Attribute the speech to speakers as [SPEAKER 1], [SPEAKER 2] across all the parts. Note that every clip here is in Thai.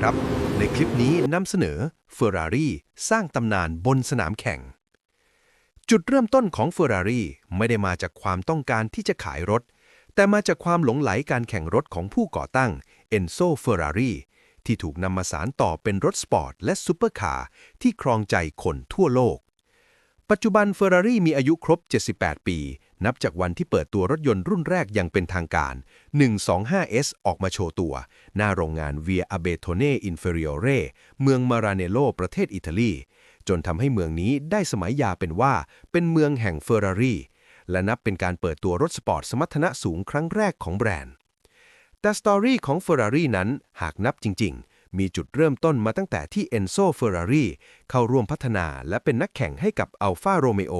[SPEAKER 1] ครับ ในคลิปนี้นำเสนอ Ferrari สร้างตำนานบนสนามแข่ง จุดเริ่มต้นของ Ferrari ไม่ได้มาจากความต้องการที่จะขายรถ แต่มาจากความหลงไหลการแข่งรถของผู้ก่อตั้ง Enzo Ferrari ที่ถูกนำมาสานต่อเป็นรถสปอร์ตและซูเปอร์คาร์ที่ครองใจคนทั่วโลก ปัจจุบัน Ferrari มีอายุครบ 78 ปี นับจากวันที่เปิดตัวรถยนต์รุ่นแรกอย่างเป็นทางการ 125S ออกมาโชว์ตัว หน้าโรงงาน Via Abetone Inferiore เมืองมาราเนโลประเทศอิตาลี จนทำให้เมืองนี้ได้สมัยยาเป็นว่า เป็นเมืองแห่ง Ferrari และนับเป็นการเปิดตัวรถสปอร์ตสมรรถนะสูงครั้งแรกของแบรนด์ แต่สตอรี่ของ Ferrari นั้นหากนับจริงๆ มีจุดเริ่มต้นมาตั้งแต่ที่ Enzo Ferrari เข้าร่วมพัฒนาและเป็นนักแข่งให้กับ Alfa Romeo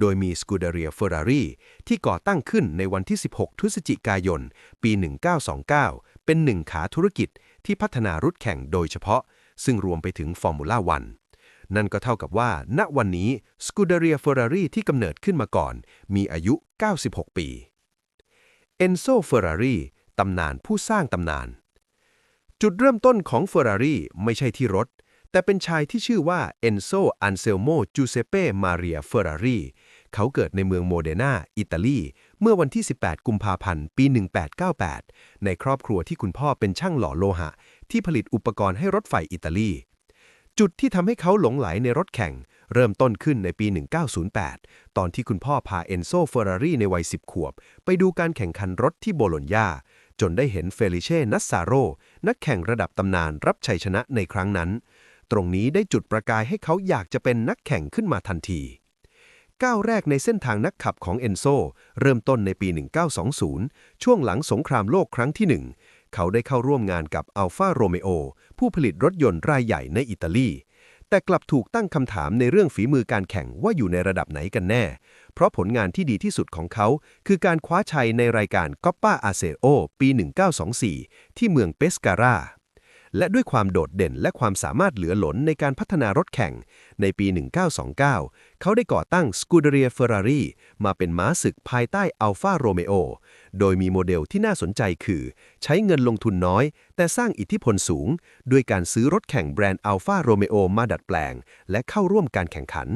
[SPEAKER 1] โดยมี Scuderia Ferrari ที่ก่อตั้งขึ้นในวันที่ 16พฤศจิกายน ปี 1929 เป็นหนึ่งขาธุรกิจที่พัฒนารถแข่งโดยเฉพาะ ซึ่งรวมไปถึงฟอร์มูล่าวันนั่นก็เท่ากับว่า ณวันนี้ Scuderia Ferrari ที่กำเนิดขึ้นมาก่อน มีอายุ 96 ปี Enzo Ferrari ตำนานผู้สร้างตำนาน จุดเริ่มต้นของ Ferrari ไม่ใช่ที่รถ แต่เป็นชายที่ชื่อว่า Enzo Anselmo Giuseppe Maria Ferrari เขาเกิดในเมืองโมเดนา อิตาลี เมื่อวันที่ 18 กุมภาพันธ์ ปี 1898 ในครอบครัวที่คุณพ่อเป็นช่างหล่อโลหะ ที่ผลิตอุปกรณ์ให้รถไฟอิตาลี จุดที่ทำให้เขาหลงไหลในรถแข่ง เริ่มต้นขึ้นในปี 1908 ตอนที่คุณพ่อพาเอนโซ เฟอร์รารี่ในวัย 10 ขวบ ไปดูการแข่งขันรถที่โบโลญญา จนได้เห็นเฟลิเช่ นัสซาโร นักแข่งระดับตำนานรับชัยชนะในครั้งนั้น ตรงนี้ได้จุดประกายให้เขาอยากจะเป็นนักแข่งขึ้นมาทันที ก้าวแรกในเส้นทางนักขับของเอนโซ เริ่มต้นในปี 1920 ช่วงหลังสงครามโลกครั้งที่หนึ่งเขาได้เข้าร่วมงานกับอัลฟาโรเมโอผู้ผลิตรถยนต์รายใหญ่ในอิตาลี แต่กลับถูกตั้งคำถามในเรื่องฝีมือการแข่งว่าอยู่ในระดับไหนกันแน่ เพราะผลงานที่ดีที่สุดของเขา คือการคว้าชัยในรายการก็ปป้าอาเซโอปี 1924 ที่เมืองเปสการาและด้วยความโดดเด่นและความสามารถเหลือหลนในการพัฒนารถแข่ง ในปี 1929 เขาได้ก่อตั้ง Scuderia Ferrari มาเป็นม้าศึกภายใต้ Alfa Romeo โดยมีโมเดลที่น่าสนใจคือ ใช้เงินลงทุนน้อย แต่สร้างอิทธิพลสูง ด้วยการซื้อรถแข่งแบรนด์ Alfa Romeo มาดัดแปลง และเข้าร่วมการแข่งขัน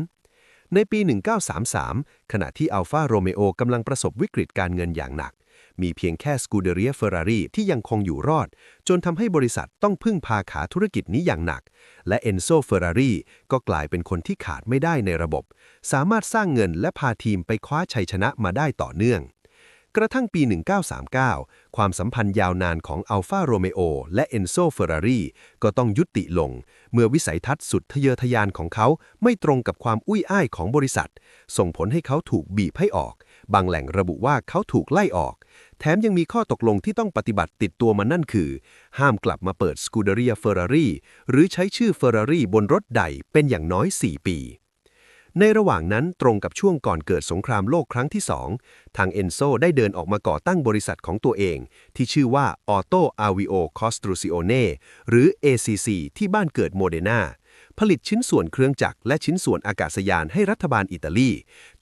[SPEAKER 1] ในปี 1933 ขณะที่อัลฟาโรเมโอกำลังประสบวิกฤตการเงินอย่างหนัก มีเพียงแค่สกูเดเรียเฟอร์รารีที่ยังคงอยู่รอด จนทำให้บริษัทต้องพึ่งพาขาธุรกิจนี้อย่างหนัก และเอนโซเฟอร์รารีก็กลายเป็นคนที่ขาดไม่ได้ในระบบ สามารถสร้างเงินและพาทีมไปคว้าชัยชนะมาได้ต่อเนื่อง กระทั่งปี 1939 ความสัมพันธ์ยาวนานของ Alfa Romeo และ Enzo Ferrari ก็ต้องยุติลง เมื่อวิสัยทัศน์สุดทะเยอทะยานของเขาไม่ตรงกับความอุ้ยอ้ายของบริษัท ส่งผลให้เขาถูกบีบให้ออก บางแหล่งระบุว่าเขาถูกไล่ออก แถมยังมีข้อตกลงที่ต้องปฏิบัติติดตัวมานั่นคือ ห้ามกลับมาเปิด Scuderia Ferrari หรือใช้ชื่อ Ferrari บนรถใดเป็นอย่างน้อย 4 ปี ในระหว่างนั้นตรงกับช่วงก่อนเกิดสงครามโลกครั้งที่2ทางเอนโซได้เดินออกมาก่อตั้งบริษัทของตัวเอง ที่ชื่อว่า Auto Avio Costruzione หรือ ACC ที่บ้านเกิดโมเดนาผลิตชิ้นส่วนเครื่องจักรและชิ้นส่วนอากาศยานให้รัฐบาลอิตาลี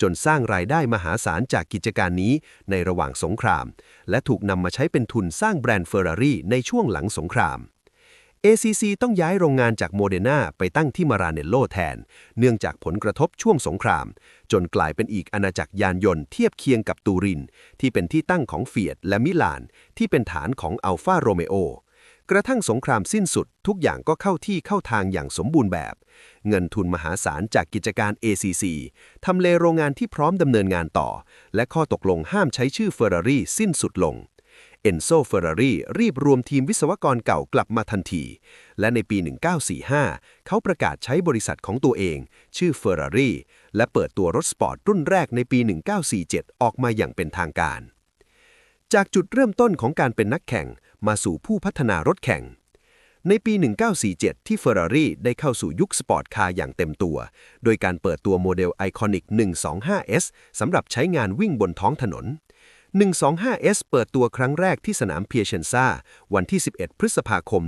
[SPEAKER 1] จนสร้างรายได้มหาศาลจากกิจการนี้ในระหว่างสงคราม และถูกนำมาใช้เป็นทุนสร้างแบรนด์เฟอร์รารี่ในช่วงหลังสงคราม ACC ต้องย้ายโรงงานจากโมเดนาไปตั้งที่มาราเนลโลแทน เนื่องจากผลกระทบช่วงสงคราม จนกลายเป็นอีกอาณาจักรยานยนต์เทียบเคียงกับตูริน ที่เป็นที่ตั้งของเฟียดและมิลาน ที่เป็นฐานของอัลฟาโรเมโอกระทั่งสงครามสิ้นสุดทุกอย่างก็เข้าที่เข้าทางอย่างสมบูรณ์แบบ เงินทุนมหาศาลจากกิจการ ACC ทำเลโรงงานที่พร้อมดำเนินงานต่อ และข้อตกลงห้ามใช้ชื่อเฟอร์รารี่สิ้นสุดลง เอนโซเฟอร์รารีรีบรวมทีมวิศวกรเก่ากลับมาทันที และในปี 1945 เขาประกาศใช้บริษัทของตัวเอง ชื่อเฟอร์รารีและเปิดตัวรถสปอร์ตรุ่นแรกในปี 1947 ออกมาอย่างเป็นทางการ จากจุดเริ่มต้นของการเป็นนักแข่งมาสู่ผู้พัฒนารถแข่งในปี 1947 ที่ Ferrari ได้เข้าสู่ยุคสปอร์ตคาร์อย่างเต็มตัว โดยการเปิดตัวโมเดล Iconic 125S สำหรับใช้งานวิ่งบนท้องถนน 125S เปิดตัวครั้งแรกที่สนามเพียเชนซาวันที่ 11 พฤษภาคม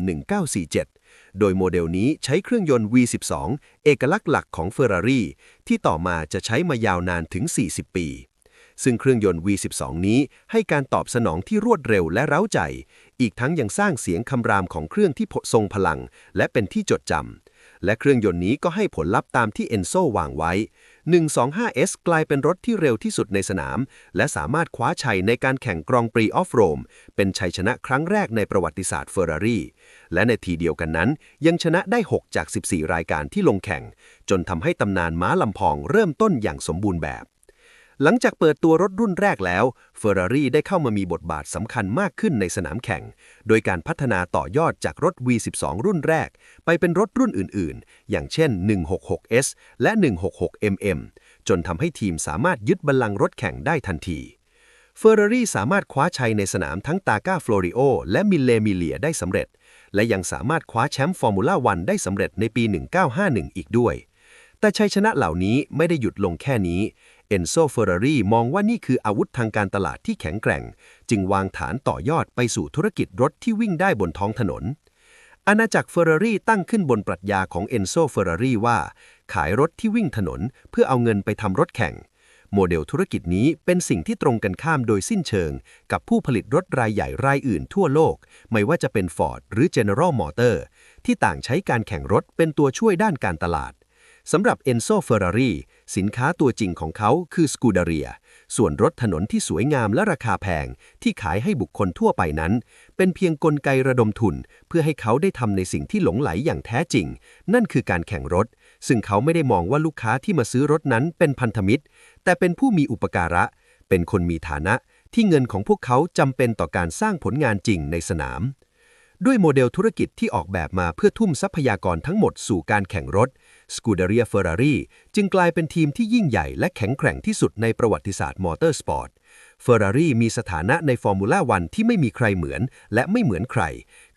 [SPEAKER 1] 1947 โดยโมเดลนี้ใช้เครื่องยนต์ V12 เอกลักษณ์หลักของ Ferrari ที่ต่อมาจะใช้มายาวนานถึง 40 ปี ซึ่งเครื่องยนต์ V12 นี้ให้การตอบสนองที่รวดเร็วและเร้าใจ อีกทั้งยังสร้างเสียงคำรามของเครื่องที่ทรงพลัง และเป็นที่จดจำและเครื่องยนต์นี้ก็ให้ผลลัพธ์ตามที่เอนโซวางไว้ 125S กลายเป็นรถที่เร็วที่สุดในสนาม และสามารถคว้าชัยในการแข่งกรองปรีออฟโรม เป็นชัยชนะครั้งแรกในประวัติศาสตร์เฟอร์รารี่ และในทีเดียวกันนั้น ยังชนะได้ 6 จาก 14 รายการที่ลงแข่ง จนทำให้ตำนานม้าลำพองเริ่มต้นอย่างสมบูรณ์แบบ หลังจากเปิดตัวรถรุ่นแรกแล้ว Ferrari ได้เข้ามามีบทบาทสำคัญมากขึ้นในสนามแข่ง โดยการพัฒนาต่อยอดจากรถ V12 รุ่นแรก ไปเป็นรถรุ่นอื่นๆ อย่างเช่น 166S และ 166mm จนทำให้ทีมสามารถยึดบัลลังก์รถแข่งได้ทันที Ferrari สามารถคว้าชัยในสนามทั้งตากาฟลอริโอและมิลเลมิเลียได้สำเร็จ และยังสามารถคว้าแชมป์ฟอร์มูล่าวันได้สำเร็จในปี 1951 อีกด้วย แต่ชัยชนะเหล่านี้ไม่ได้หยุดลงแค่นี้ เอนโซเฟอร์รารีมองว่านี่คืออาวุธทางการตลาดที่แข็งแกร่ง จึงวางฐานต่อยอดไปสู่ธุรกิจรถที่วิ่งได้บนท้องถนน อาณาจักรเฟอร์รารีตั้งขึ้นบนปรัชญาของเอนโซเฟอร์รารีว่า ขายรถที่วิ่งถนนเพื่อเอาเงินไปทำรถแข่ง โมเดลธุรกิจนี้เป็นสิ่งที่ตรงกันข้ามโดยสิ้นเชิง กับผู้ผลิตรถรายใหญ่รายอื่นทั่วโลก ไม่ว่าจะเป็น Ford หรือ General Motor ที่ต่างใช้การแข่งรถเป็นตัวช่วยด้านการตลาดสำหรับ Enzo Ferrari สินค้าตัวจริงของเขาคือ Scuderia ส่วนรถถนนที่สวยงามและราคาแพง ที่ขายให้บุคคลทั่วไปนั้น เป็นเพียงกลไกระดมทุน เพื่อให้เขาได้ทำในสิ่งที่หลงไหลอย่างแท้จริง นั่นคือการแข่งรถ ซึ่งเขาไม่ได้มองว่าลูกค้าที่มาซื้อรถนั้นเป็นพันธมิตร แต่เป็นผู้มีอุปการะ เป็นคนมีฐานะ ที่เงินของพวกเขาจำเป็นต่อการสร้างผลงานจริงในสนาม ด้วยโมเดลธุรกิจที่ออกแบบมาเพื่อทุ่มทรัพยากรทั้งหมดสู่การแข่งรถ Scuderia Ferrari จึงกลายเป็นทีมที่ยิ่งใหญ่และแข็งแกร่งที่สุดในประวัติศาสตร์มอเตอร์สปอร์ต Ferrari มีสถานะในฟอร์มูล่าวันที่ไม่มีใครเหมือน และไม่เหมือนใคร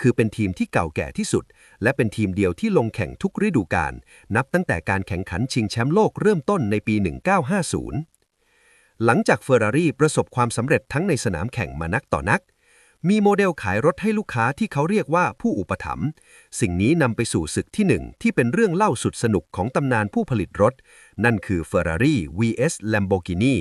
[SPEAKER 1] คือเป็นทีมที่เก่าแก่ที่สุด และเป็นทีมเดียวที่ลงแข่งทุกฤดูกาลนับตั้งแต่การแข่งขันชิงแชมป์โลกเริ่มต้นในปี 1950 หลังจากเฟอร์รารี่ประสบความสำเร็จทั้งในสนามแข่งมานักต่อนัก มีโมเดลขายรถให้ลูกค้าที่เขาเรียกว่าผู้อุปถัมภ์สิ่งนี้นำไปสู่ศึกที่หนึ่งที่เป็นเรื่องเล่าสุดสนุกของตำนานผู้ผลิตรถ นั่นคือ Ferrari vs Lamborghini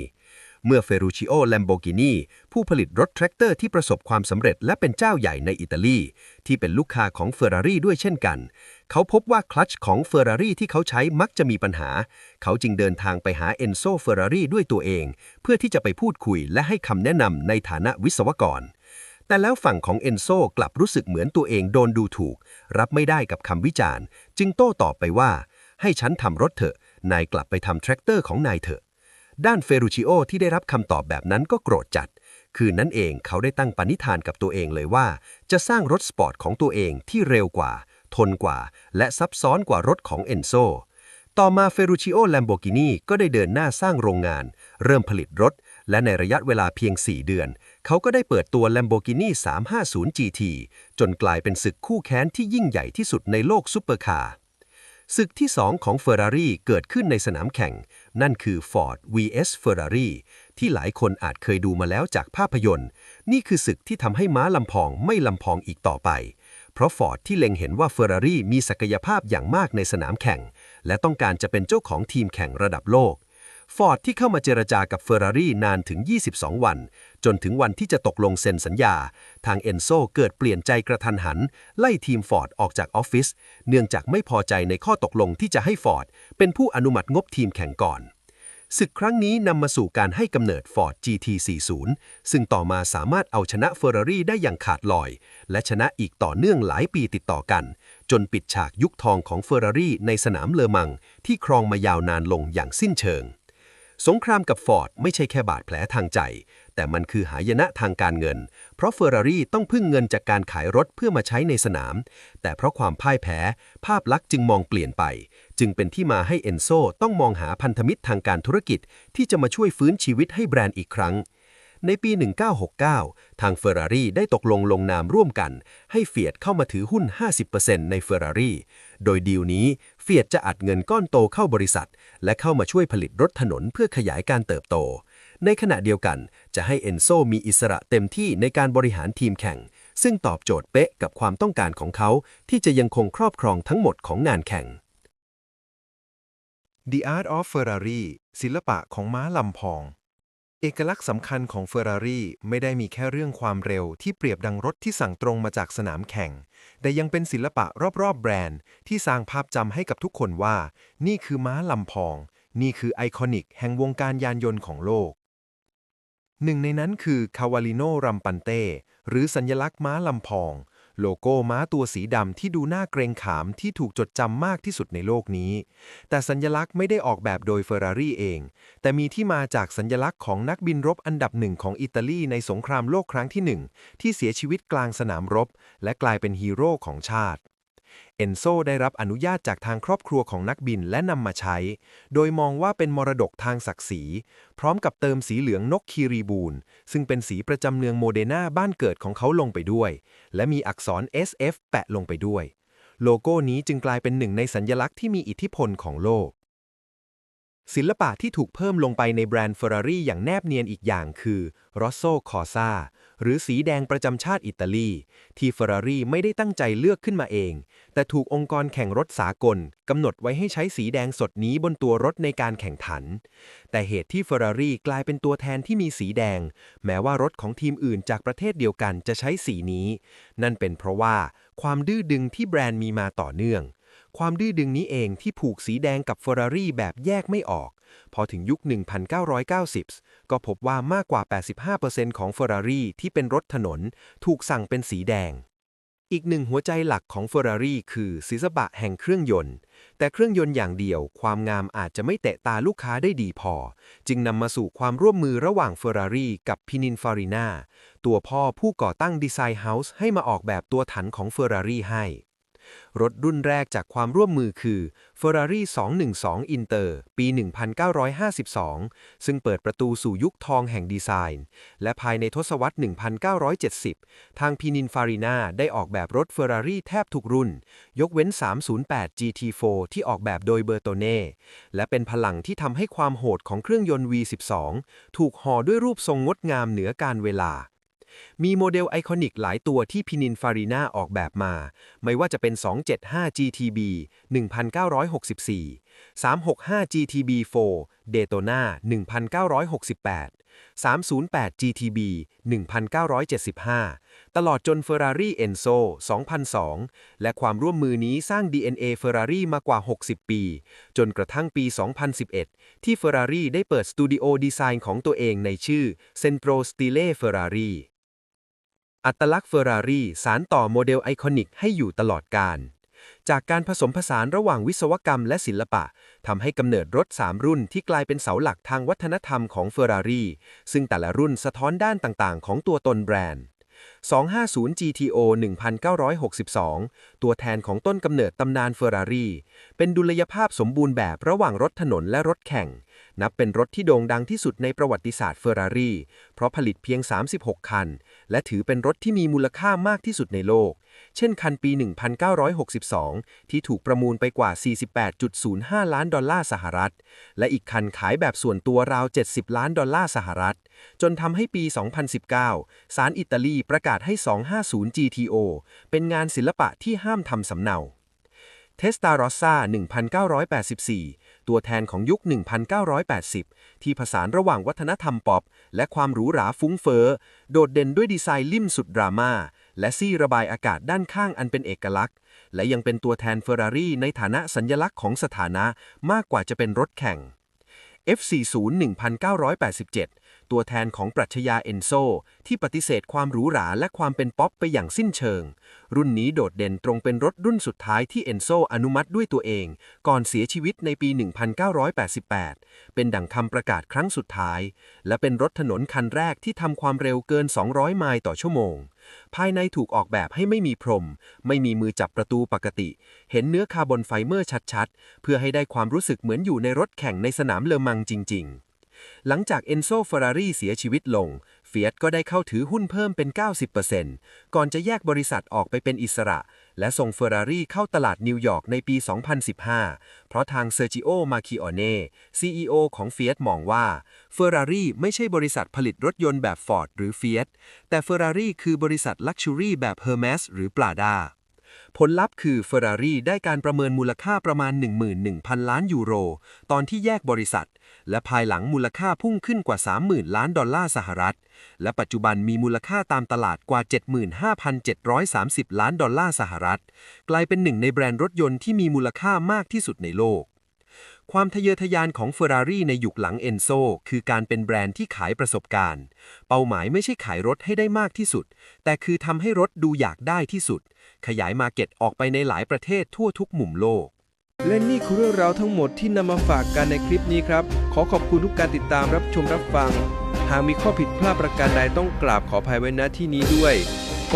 [SPEAKER 1] เมื่อ Ferruccio Lamborghini ผู้ผลิตรถแทรกเตอร์ที่ประสบความสำเร็จและเป็นเจ้าใหญ่ในอิตาลี ที่เป็นลูกค้าของ Ferrari ด้วยเช่นกัน เขาพบว่าคลัตช์ของ Ferrari ที่เขาใช้มักจะมีปัญหา เขาจึงเดินทางไปหา Enzo Ferrari ด้วยตัวเอง เพื่อที่จะไปพูดคุยและให้คำแนะนำในฐานะวิศวกร แต่แล้วฝั่งของเอนโซกลับรู้สึกเหมือนตัวเองโดนดูถูก รับไม่ได้กับคำวิจารณ์ จึงโต้ตอบไปว่า ให้ฉันทำรถเถอะ นายกลับไปทำแทรกเตอร์ของนายเถอะ ด้านเฟรูชิโอที่ได้รับคำตอบแบบนั้นก็โกรธจัด คืนนั้นเองเขาได้ตั้งปณิธานกับตัวเองเลยว่า จะสร้างรถสปอร์ตของตัวเองที่เร็วกว่า ทนกว่า และซับซ้อนกว่ารถของเอนโซต่อมาเฟรูชิโอแลมโบกินีก็ได้เดินหน้าสร้างโรงงาน เริ่มผลิตรถ และในระยะเวลาเพียง 4 เดือน เขาก็ได้เปิดตัว Lamborghini 350 GT จนกลายเป็นศึกคู่แค้นที่ยิ่งใหญ่ที่สุดในโลกซุปเปอร์คาร์ศึกที่ 2 ของ Ferrari เกิดขึ้นในสนามแข่ง นั่นคือ Ford vs Ferrari ที่หลายคนอาจเคยดูมาแล้วจากภาพยนตร์ นี่คือศึกที่ทำให้ม้าลำพองไม่ลำพองอีกต่อไป เพราะ Ford ที่เล็งเห็นว่า Ferrari มีศักยภาพอย่างมากในสนามแข่ง และต้องการจะเป็นเจ้าของทีมแข่งระดับโลก ฟอร์ดที่เข้ามาเจรจากับเฟอร์รารี่นานถึง 22 วัน จนถึงวันที่จะตกลงเซ็นสัญญา ทางเอนโซเกิดเปลี่ยนใจกระทันหัน ไล่ทีมฟอร์ดออกจากออฟฟิศเนื่องจากไม่พอใจในข้อตกลงที่จะให้ฟอร์ดเป็นผู้อนุมัติงบทีมแข่งก่อนศึกครั้งนี้นำมาสู่การให้กำเนิด Ford GT40 ซึ่งต่อมาสามารถเอาชนะ Ferrari ได้อย่างขาดลอย และชนะอีกต่อเนื่องหลายปีติดต่อกัน จนปิดฉากยุคทองของ Ferrari ในสนามเลอมัง ที่ครองมายาวนานลงอย่างสิ้นเชิง สงครามกับฟอร์ดไม่ใช่แค่บาดแผลทางใจ แต่มันคือหายนะทางการเงิน เพราะเฟอร์รารี่ต้องพึ่งเงินจากการขายรถเพื่อมาใช้ในสนาม แต่เพราะความพ่ายแพ้ ภาพลักษณ์จึงมองเปลี่ยนไป จึงเป็นที่มาให้เอนโซต้องมองหาพันธมิตรทางการธุรกิจ ที่จะมาช่วยฟื้นชีวิตให้แบรนด์อีกครั้ง ในปี 1969 ทางเฟอร์รารี่ได้ตกลงลงนามร่วมกัน ให้เฟียดเข้ามาถือหุ้น 50%ในเฟอร์รารี่โดยดีลนี้เฟียดจะอัดเงินก้อนโตเข้าบริษัท และเข้ามาช่วยผลิตรถถนนเพื่อขยายการเติบโต ในขณะเดียวกันจะให้เอนโซมีอิสระเต็มที่ในการบริหารทีมแข่ง ซึ่งตอบโจทย์เป๊ะกับความต้องการของเขาที่จะยังคงครอบครองทั้งหมดของงานแข่ง
[SPEAKER 2] The Art of Ferrari ศิลปะของม้าลำพอง
[SPEAKER 1] เอกลักษณ์สำคัญของเฟอร์รารี่ไม่ได้มีแค่เรื่องความเร็วที่เปรียบดังรถที่สั่งตรงมาจากสนามแข่ง แต่ยังเป็นศิลปะรอบๆแบรนด์ ที่สร้างภาพจำให้กับทุกคนว่า นี่คือม้าลำพอง นี่คือไอคอนิกแห่งวงการยานยนต์ของโลก หนึ่งในนั้นคือคาวาลิโนรัมปันเต้หรือสัญลักษณ์ม้าลำพอง โลโก้ม้าตัวสีดำที่ดูน่าเกรงขามที่ถูกจดจำมากที่สุดในโลกนี้ แต่สัญลักษณ์ไม่ได้ออกแบบโดยเฟอร์รารี่เอง แต่มีที่มาจากสัญลักษณ์ของนักบินรบอันดับหนึ่งของอิตาลีในสงครามโลกครั้งที่หนึ่งที่เสียชีวิตกลางสนามรบ และกลายเป็นฮีโร่ของชาติ เอนโซได้รับอนุญาตจากทางครอบครัวของนักบินและนำมาใช้ โดยมองว่าเป็นมรดกทางศักดิ์ศรี พร้อมกับเติมสีเหลืองนกคีรีบูนซึ่งเป็นสีประจำเมืองโมเดนาบ้านเกิดของเขาลงไปด้วย และมีอักษร SF แปะลงไปด้วย โลโก้นี้จึงกลายเป็นหนึ่งในสัญลักษณ์ที่มีอิทธิพลของโลก ศิลปะที่ถูกเพิ่มลงไปในแบรนด์ Ferrari อย่างแนบเนียนอีกอย่างคือ Rosso Corsa หรือสีแดงประจำชาติอิตาลี ที่ Ferrari ไม่ได้ตั้งใจเลือกขึ้นมาเอง แต่ถูกองค์กรแข่งรถสากลกำหนดไว้ให้ใช้สีแดงสดนี้บนตัวรถในการแข่งขัน แต่เหตุที่ Ferrari กลายเป็นตัวแทนที่มีสีแดง แม้ว่ารถของทีมอื่นจากประเทศเดียวกันจะใช้สีนี้ นั่นเป็นเพราะว่าความดื้อดึงที่แบรนด์มีมาต่อเนื่อง ความดื้อดึงนี้เองที่ผูกสีแดงกับ Ferrari แบบแยกไม่ออก พอถึงยุค 1990 ก็พบว่ามากกว่า 85%ของ Ferrari ที่เป็นรถถนน ถูกสั่งเป็นสีแดง อีกหนึ่งหัวใจหลักของ Ferrari คือศิลปะแห่งเครื่องยนต์ แต่เครื่องยนต์อย่างเดียว ความงามอาจจะไม่เตะตาลูกค้าได้ดีพอ จึงนำมาสู่ความร่วมมือระหว่าง Ferrari กับ Pininfarina ตัวพ่อผู้ก่อตั้งดีไซน์เฮาส์ให้มาออกแบบตัวถังของ Ferrari ให้ รถรุ่นแรกจากความร่วมมือคือ Ferrari 212 Inter ปี 1952 ซึ่งเปิดประตูสู่ยุคทองแห่งดีไซน์ และภายในทศวรรษ 1970 ทาง Pininfarina ได้ออกแบบรถ Ferrari แทบทุกรุ่น ยกเว้น 308 GT4 ที่ออกแบบโดยเบอร์โตเน่ และเป็นพลังที่ทำให้ความโหดของเครื่องยนต์ V12 ถูกห่อด้วยรูปทรงงดงามเหนือการเวลา มีโมเดลไอคอนิกหลายตัวที่พินินฟารีนาออกแบบมา ไม่ว่าจะเป็น 275 GTB 1964 365 GTB4 Daytona 1968 308 GTB 1975 ตลอดจน Ferrari Enzo 2002 และความร่วมมือนี้สร้าง DNA Ferrari มากว่า 60 ปี จนกระทั่งปี 2011 ที่ Ferrari ได้เปิดสตูดิโอดีไซน์ของตัวเองในชื่อ Centro Stile Ferrari อัตลักษณ์เฟอร์รารี่สารต่อโมเดลไอคอนิกให้อยู่ตลอดการจากการผสมผสานระหว่างวิศวกรรมและศิลปะทำให้กำเนิดรถ 3 รุ่นที่กลายเป็นเสาหลักทางวัฒนธรรมของเฟอร์รารี่ซึ่งแต่ละรุ่นสะท้อนด้านต่างๆ ของตัวตนแบรนด์ 250 GTO 1962 ตัวแทนของต้นกำเนิดตำนานเฟอร์รารี่เป็นดุลยภาพสมบูรณ์แบบระหว่างรถถนนและรถแข่ง นับเป็นรถที่โด่งดังที่สุดในประวัติศาสตร์เฟอร์รารี่เพราะผลิตเพียง 36 คัน และถือเป็นรถที่มีมูลค่ามากที่สุดในโลก เช่นคันปี 1962 ที่ถูกประมูลไปกว่า 48.05 ล้านดอลลาร์สหรัฐ และอีกคันขายแบบส่วนตัวราว 70 ล้านดอลลาร์สหรัฐ จนทำให้ปี 2019 ศาลอิตาลีประกาศให้ 250 GTO เป็นงานศิลปะที่ห้ามทำสำเนาเทสตารอสซา1984 ตัวแทนของยุค 1980 ที่ผสานระหว่างวัฒนธรรมป๊อป และความหรูหราฟุ้งเฟ้อ โดดเด่นด้วยดีไซน์ลิ่มสุดดราม่า และซี่ระบายอากาศด้านข้างอันเป็นเอกลักษณ์ และยังเป็นตัวแทนเฟอร์รารี่ในฐานะสัญลักษณ์ของสถานะมากกว่าจะเป็นรถแข่ง F40 1987 ตัวแทนของปรัชญาเอนโซ ที่ปฏิเสธความหรูหราและความเป็นป๊อปไปอย่างสิ้นเชิง รุ่นนี้โดดเด่นตรงเป็นรถรุ่นสุดท้ายที่เอนโซอนุมัติด้วยตัวเอง ก่อนเสียชีวิตในปี 1988 เป็นดังคำประกาศครั้งสุดท้าย และเป็นรถถนนคันแรกที่ทำความเร็วเกิน 200 ไมล์ต่อชั่วโมง ภายในถูกออกแบบให้ไม่มีพรม ไม่มีมือจับประตูปกติ เห็นเนื้อคาร์บอนไฟเบอร์ชัดๆ เพื่อให้ได้ความรู้สึกเหมือนอยู่ในรถแข่งในสนามเลอมังจริง ๆ หลังจากเอนโซเฟอร์รารี่เสียชีวิตลง เฟียสก็ได้เข้าถือหุ้นเพิ่มเป็น 90%ก่อนจะแยกบริษัทออกไปเป็นอิสระ และส่งเฟอร์รารี่เข้าตลาดนิวยอร์กในปี 2015 เพราะทางเซอร์จิโอ มาคิโอเน่ CEO ของเฟียสมองว่าเฟอร์รารี่ไม่ใช่บริษัทผลิตรถยนต์แบบฟอร์ดหรือเฟียแต่เฟอร์รารี่คือบริษัทลักชัวรี่แบบเฮอร์เมสหรือปลาดา ผลลัพธ์คือ Ferrari ได้การประเมินมูลค่าประมาณ 11,000 ล้านยูโร ตอนที่แยกบริษัท และภายหลังมูลค่าพุ่งขึ้นกว่า 30,000 ล้านดอลลาร์สหรัฐ และปัจจุบันมีมูลค่าตามตลาดกว่า 75,730 ล้านดอลลาร์สหรัฐ กลายเป็นหนึ่งในแบรนด์รถยนต์ที่มีมูลค่ามากที่สุดในโลก ความทะเยอทะยานของ Ferrari ในยุคหลังเอนโซคือการเป็นแบรนด์ที่ขายประสบการณ์ เป้าหมายไม่ใช่ขายรถให้ได้มากที่สุด แต่คือทำให้รถดูอยากได้ที่สุด ขยายมาเก็ตออกไปในหลายประเทศทั่วทุกมุมโลก
[SPEAKER 3] และนี่คือเรื่องราวทั้งหมดที่นำมาฝากกันในคลิปนี้ครับ ขอขอบคุณทุกการติดตามรับชมรับฟัง หากมีข้อผิดพลาดประการใดต้องกราบขออภัยไว้ณที่นี้ด้วย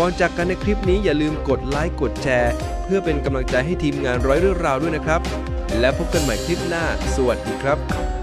[SPEAKER 3] ก่อนจากกันในคลิปนี้อย่าลืมกดไลค์กดแชร์ เพื่อเป็นกำลังใจให้ทีมงานร้อยเรื่องราวด้วยนะครับ และพบกันใหม่คลิปหน้า สวัสดีครับ